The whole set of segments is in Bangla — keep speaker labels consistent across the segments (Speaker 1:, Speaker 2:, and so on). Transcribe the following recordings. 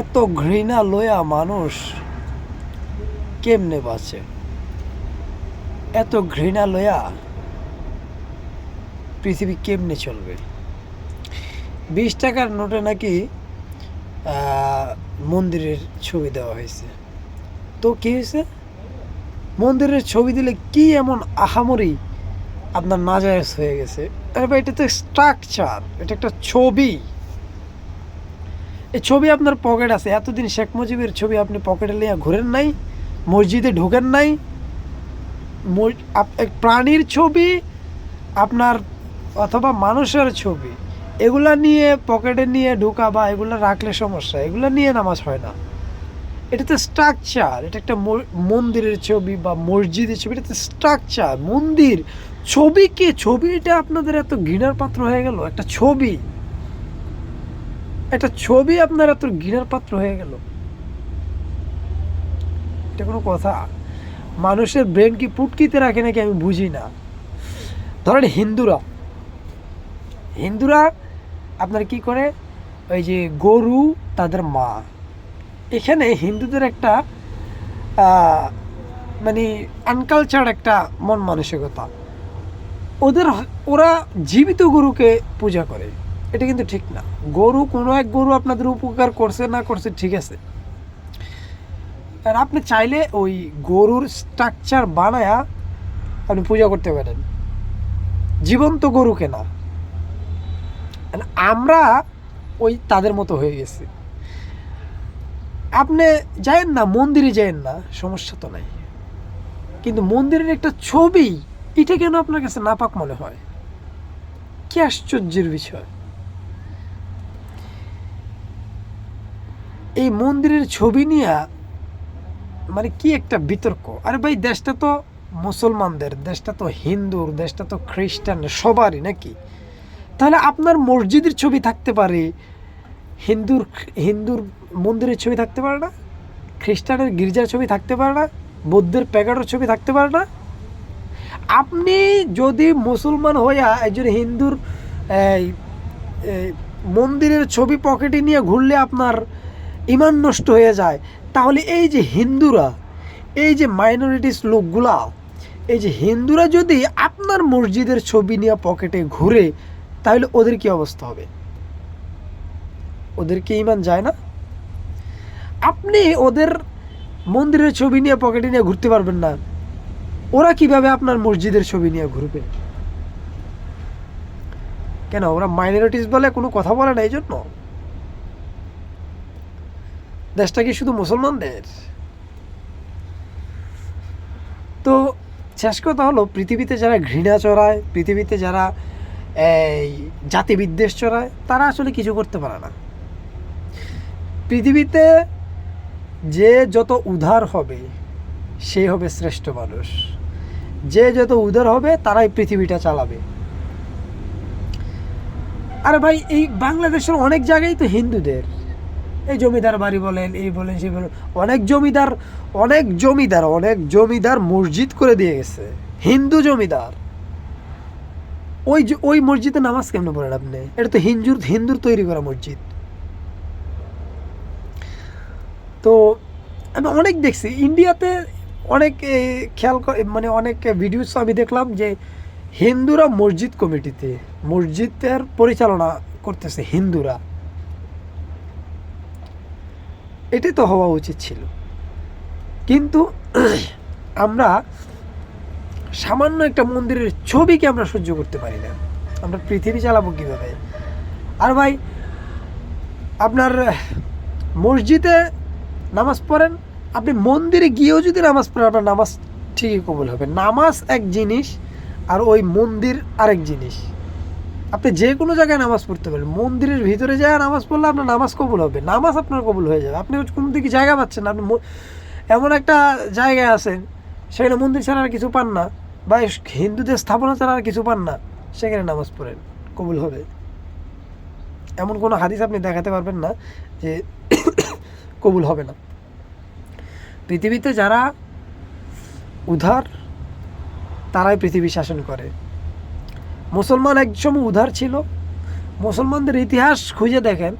Speaker 1: এত ঘৃণা লয়া মানুষ কেমনে বাঁচে? এত ঘৃণা লয়া পৃথিবী কেমনে চলবে? বিশ টাকার নোটে নাকি মন্দিরের ছবি দেওয়া হয়েছে। তো কী হয়েছে? মন্দিরের ছবি দিলে কি এমন আহামরি আপনার নাজায়জ হয়ে গেছে? আরে ভাই, এটা তো স্ট্রাকচার এটা একটা ছবি। এই ছবি আপনার পকেট আছে। এতদিন শেখ মুজিবের ছবি আপনি পকেটে নিয়ে ঘুরেন নাই, মসজিদে ঢোকেন নাই। প্রাণীর ছবি, আপনার অথবা মানুষের ছবি, এগুলা নিয়ে পকেটে নিয়ে ঢোকা বা এগুলো রাখলে সমস্যা, এগুলো নিয়ে নামাজ হয় না। এটা তো স্ট্রাকচার এটা একটা মন্দিরের ছবি বা মসজিদের ছবি এটা তো স্ট্রাকচার মন্দির। ছবি কে? ছবিটা আপনাদের এত ঘৃণার পাত্র হয়ে গেল? একটা ছবি। একটা ছবি আপনার এত ঘৃণার পাত্র হয়ে গেল। এটা কোনো কথা। মানুষের ব্রেন কি পুটকিতে রাখে নাকি আমি বুঝি না। ধরেন হিন্দুরা। হিন্দুরা আপনার কি করে? ওই যে গরু, তাদের মা। এখানে হিন্দুদের একটা মানে আনকালচার একটা মন মানসিকতা। ওদের, ওরা জীবিত গরুকে পূজা করে। এটা কিন্তু ঠিক না। গরু কোনো এক গরু আপনাদের উপকার করছে, না করছে, ঠিক আছে। আর আপনি চাইলে ওই গরুর স্ট্রাকচার বানায়া আপনি পূজা করতে পারেন। জীবন্ত গরুকে না আর আমরা ওই তাদের মতো হয়ে গেছি। আপনি যায়েন না, মন্দিরে যায়েন না, সমস্যা তো নাই। কিন্তু মন্দিরের একটা ছবি, এটা কেন আপনার কাছে নাপাক মনে হয়? কি আশ্চর্যের বিষয়। এই মন্দিরের ছবি নিয়ে মানে কি একটা বিতর্ক? আরে ভাই, দেশটা তো মুসলমানদের, দেশটা তো হিন্দুর, দেশটা তো খ্রিস্টান, সবারই নাকি? তাহলে আপনার মসজিদের ছবি থাকতে পারে, হিন্দুর হিন্দুর মন্দিরের ছবি থাকতে পারে না, খ্রিস্টানের গির্জার ছবি থাকতে পারে না, বৌদ্ধের প্যাকেটের ছবি থাকতে পারে না? আপনি যদি মুসলমান হইয়া একজন হিন্দুর মন্দিরের ছবি পকেটে নিয়ে ঘুরলে আপনার ইমান নষ্ট হয়ে যায়, তাহলে এই যে হিন্দুরা, এই যে মাইনরিটিস লোকগুলা, এই যে হিন্দুরা যদি আপনার মসজিদের ছবি নিয়ে পকেটে ঘুরে, তাহলে ওদের কি অবস্থা হবে? ওদের কি ইমান যায় না? আপনি ওদের মন্দিরের ছবি নিয়ে পকেটে নিয়ে ঘুরতে পারবেন না। ওরা কীভাবে আপনার মসজিদের ছবি নিয়ে ঘুরবে? কেন, ওরা মাইনরিটিস বলে কোনো কথা বলে না এই জন্য দেশটা কি শুধু মুসলমানদের? তো শেষ কথা হলো, পৃথিবীতে যারা ঘৃণা চড়ায়, পৃথিবীতে যারা, এই, জাতি বিদ্বেষ চড়ায়, তারা আসলে কিছু করতে পারে না। পৃথিবীতে যে যত উদার হবে, সে হবে শ্রেষ্ঠ মানুষ। যে যত উদার হবে, তারাই পৃথিবীটা চালাবে। আরে ভাই, এই বাংলাদেশের অনেক জায়গায় তো হিন্দুদের। এই জমিদার বাড়ি বলেন, এই বলেন, সেই বলেন। অনেক জমিদার অনেক জমিদার অনেক জমিদার মসজিদ করে দিয়ে গেছে। হিন্দু জমিদার। ওই ওই মসজিদে নামাজ কেমনে পড়েন আপনি? এটা তো হিন্দুর হিন্দুর তৈরি করা মসজিদ। তো আমি অনেক দেখছি। ইন্ডিয়াতে অনেক খেয়াল মানে অনেক ভিডিওস আমি দেখলাম যে হিন্দুরা মসজিদ কমিটিতে, মসজিদের পরিচালনা করতেছে হিন্দুরা। এটাই তো হওয়া উচিত ছিল। কিন্তু আমরা সামান্য একটা মন্দিরের ছবিকে আমরা সহ্য করতে পারি না। আমরা পৃথিবী চালাবো কীভাবে? আর ভাই, আপনার মসজিদে নামাজ পড়েন, আপনি মন্দিরে গিয়েও যদি নামাজ পড়েন, আপনার নামাজ ঠিকই কবুল হবে। নামাজ এক জিনিস আর ওই মন্দির আরেক জিনিস। আপনি যে কোনো জায়গায় নামাজ পড়তে পারেন। মন্দিরের ভিতরে যায় নামাজ পড়লে আপনার নামাজ কবুল হবে। নামাজ আপনার কবুল হয়ে যাবে। আপনি কোনো দিকে জায়গা পাচ্ছেন আপনি এমন একটা জায়গায় আছেন, সেখানে মন্দির ছাড়া আর কিছু পান না বা হিন্দুদের স্থাপনা ছাড়া আর কিছু পান না, সেখানে নামাজ পড়েন, কবুল হবে। এমন কোনো হাদিস আপনি দেখাতে পারবেন না যে কবুল হবে না। পৃথিবীতে যারা উধার তারাই পৃথিবী শাসন করে। মুসলমান একসময় উধার ছিল। মুসলমানদের ইতিহাস খুঁজে দেখেন।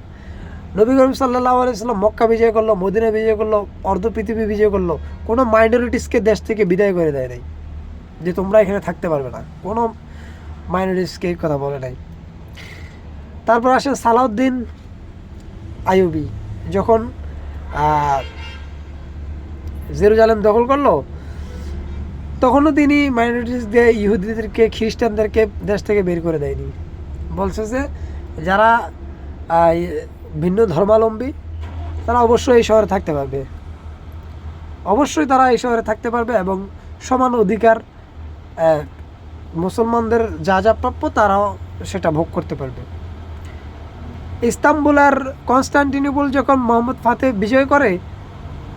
Speaker 1: নবী করিম সাল্লাহ আলাইসাল্লাম মক্কা বিজয় করল, মদিনা বিজয় করল, অর্ধ পৃথিবী বিজয় করল। কোনো মাইনরিটিসকে দেশ থেকে বিদায় করে দেয় নাই। যে তোমরা এখানে থাকতে পারবে না। কোনো মাইনরিটিসকে কথা বলে নাই। তারপর আসেন সালাউদ্দিন আইয়ুবি। যখন জেরুজালেম দখল করল তখনও তিনি মাইনরিটিসদের ইহুদিদেরকে, খ্রিস্টানদেরকে দেশ থেকে বের করে দেয়নি। বলছে যে যারা ভিন্ন ধর্মাবলম্বী, তারা অবশ্যই এই শহরে থাকতে পারবে। অবশ্যই তারা এই শহরে থাকতে পারবে এবং সমান অধিকার মুসলমানদের যা যা প্রাপ্য তারাও সেটা ভোগ করতে পারবে। ইস্তাম্বুল আর যখন মোহাম্মদ ফাতে বিজয় করে,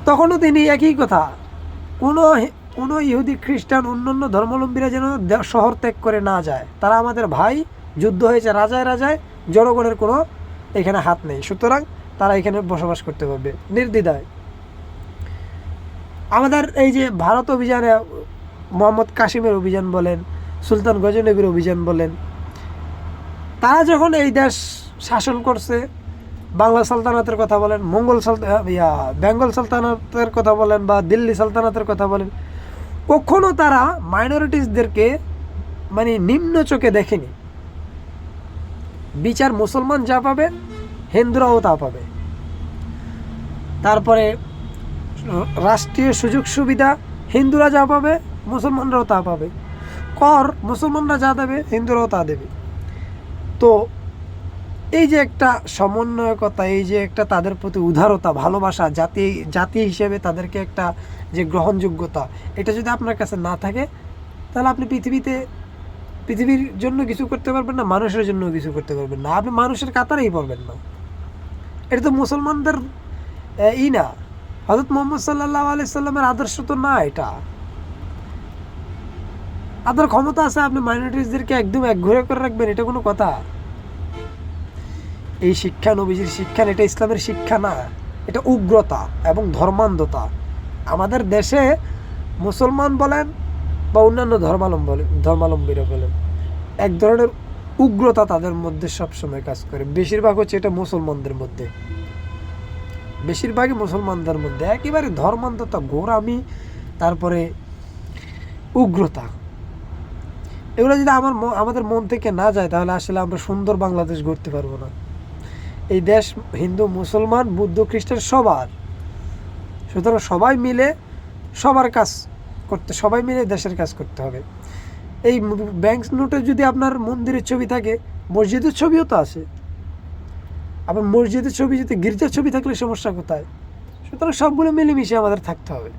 Speaker 1: তখনও তিনি একই কথা, কোনো কোনো ইহুদি, খ্রিস্টান, অন্যান্য ধর্মাবলম্বীরা যেন শহর ত্যাগ করে না যায়। তারা আমাদের ভাই, যুদ্ধ হয়েছে, রাজায় রাজায়, জনগণের কোনো এখানে হাত নেই। সুতরাং তারা এখানে বসবাস করতে পারবে। নির্দ্বিধায়। আমাদের এই যে ভারত অভিযানে মোহাম্মদ কাশিমের অভিযান বলেন, সুলতান গজনবীর অভিযান বলেন, তারা যখন এই দেশ শাসন করছে, বাংলা সালতানাতের কথা বলেন, মঙ্গল সালতা ইয়া, বেঙ্গল সালতানাতের কথা বলেন বা দিল্লি সালতানাতের কথা বলেন কখনো তারা মাইনরিটিসদেরকে মানে নিম্ন চোখে দেখেনি। বিচার মুসলমান যা পাবে, হিন্দুরাও তা পাবে। তারপরে, রাষ্ট্রীয় সুযোগ সুবিধা, হিন্দুরা যা পাবে, মুসলমানরাও তা পাবে। কর, মুসলমানরা যা দেবে, হিন্দুরাও তা দেবে। তো এই যে একটা সমন্বয়কতা, এই যে একটা তাদের প্রতি উদারতা, ভালোবাসা, জাতি জাতি হিসেবে তাদেরকে একটা যে গ্রহণযোগ্যতা, এটা যদি আপনার কাছে না থাকে, তাহলে আপনি পৃথিবীতে, পৃথিবীর জন্য কিছু করতে পারবেন না, মানুষের জন্য কিছু করতে পারবেন না। আপনি মানুষের কাতারেই পড়বেন না। এটা তো মুসলমানদের ই না। হজরত মোহাম্মদ সাল্লাহ আলাইসাল্লামের আদর্শ তো না এটা। আপনার ক্ষমতা আছে, আপনি মাইনরিটিসদেরকে একদম একঘরে করে রাখবেন, এটা কোনো কথা। এই শিক্ষা নবীজির শিক্ষা এটা ইসলামের শিক্ষা না। এটা উগ্রতা এবং ধর্মান্ধতা। আমাদের দেশে মুসলমান বলেন বা অন্যান্য ধর্মালম্বী ধর্মালম্বীরা বলেন, এক ধরনের উগ্রতা তাদের মধ্যে সবসময় কাজ করে। বেশিরভাগ হচ্ছে এটা মুসলমানদের মধ্যে। বেশিরভাগই মুসলমানদের মধ্যে। একেবারে ধর্মান্ধতা গোরামি তারপরে উগ্রতা। এগুলো যদি আমার আমাদের মন থেকে না যায়, তাহলে আসলে আমরা সুন্দর বাংলাদেশ গড়তে পারব না। এই দেশ হিন্দু, মুসলমান, বুদ্ধ, খ্রিস্টান সবার। সুতরাং সবাই মিলে সবার কাজ করতে, সবাই মিলে দেশের কাজ করতে হবে। এই ব্যাংক নোটে যদি আপনার মন্দিরের ছবি থাকে, মসজিদের ছবিও তো আছে। আবার মসজিদের ছবি যদি গির্জার ছবি থাকলে সমস্যা কোথায়? সুতরাং সবগুলো মিলেমিশে আমাদের থাকতে হবে।